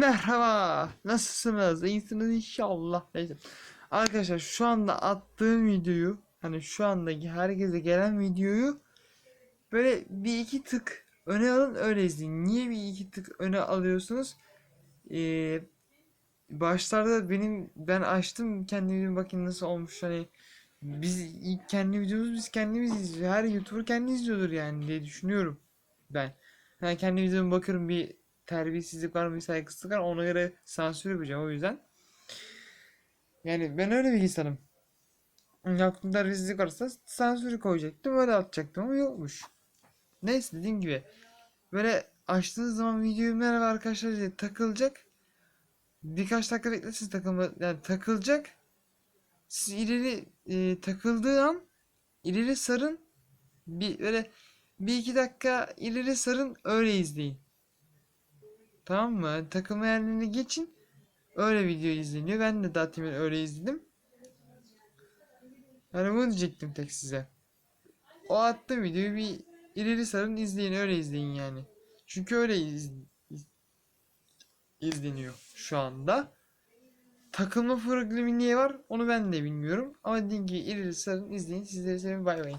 Merhaba. Nasılsınız? İyisiniz inşallah. Neyse. Arkadaşlar şu anda attığım videoyu hani şu andaki herkese gelen videoyu böyle bir iki tık öne alın öyle izleyin. Niye bir iki tık öne alıyorsunuz? Ee, başlarda benim ben açtım kendi videomu bakayım nasıl olmuş hani biz kendi videomuzu biz kendimiz izliyoruz. Her YouTuber kendi izliyordur yani diye düşünüyorum ben. Yani kendi videoma bakıyorum bir terbiyesizlik var mı saygısızlık var ona göre sansür yapacağım o yüzden. Yani ben öyle bir insanım. Yaptığım terbiyesizlik varsa sansürü koyacaktım öyle atacaktım ama yokmuş. Neyse dediğim gibi böyle açtığınız zaman videoyu merhaba arkadaşlar diye takılacak. Birkaç dakika beklersiniz takılma yani takılacak. Siz ileri e, takıldığı an ileri sarın bir böyle bir iki dakika ileri sarın öyle izleyin. Tamam mı? Takılma yerlerine geçin. Öyle video izleniyor. Ben de daha temin öyle izledim. Yani bunu diyecektim tek size. O attığım videoyu bir ileri sarın izleyin. Öyle izleyin yani. Çünkü öyle iz- iz- izleniyor şu anda. Takılma problemi niye var onu ben de bilmiyorum. Ama dediğim gibi ileri sarın izleyin. Sizleri seviyorum. Bay bay.